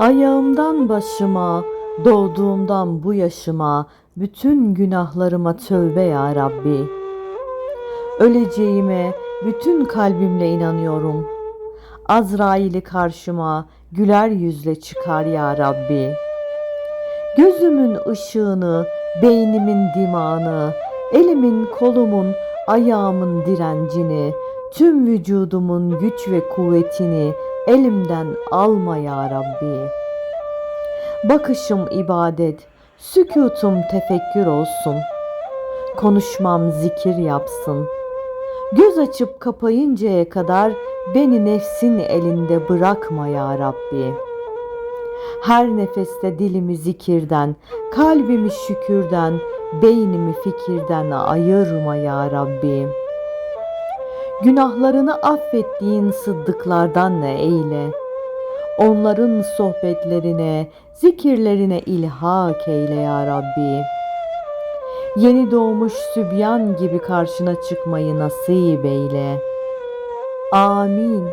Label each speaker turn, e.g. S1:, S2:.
S1: Ayağımdan başıma, doğduğumdan bu yaşıma, bütün günahlarıma tövbe ya Rabbi. Öleceğime bütün kalbimle inanıyorum. Azrail'i karşıma güler yüzle çıkar ya Rabbi. Gözümün ışığını, beynimin dimağını, elimin kolumun, ayağımın direncini, tüm vücudumun güç ve kuvvetini elimden alma ya Rabbi. Bakışım ibadet, sükutum tefekkür olsun. Konuşmam zikir yapsın. Göz açıp kapayıncaya kadar beni nefsin elinde bırakma ya Rabbi. Her nefeste dilimi zikirden, kalbimi şükürden, beynimi fikirden ayırma ya Rabbi. Günahlarını affettiğin sıddıklardan ne eyle. Onların sohbetlerine, zikirlerine ilhak eyle ya Rabbi. Yeni doğmuş sübyan gibi karşına çıkmayı nasip eyle. Amin.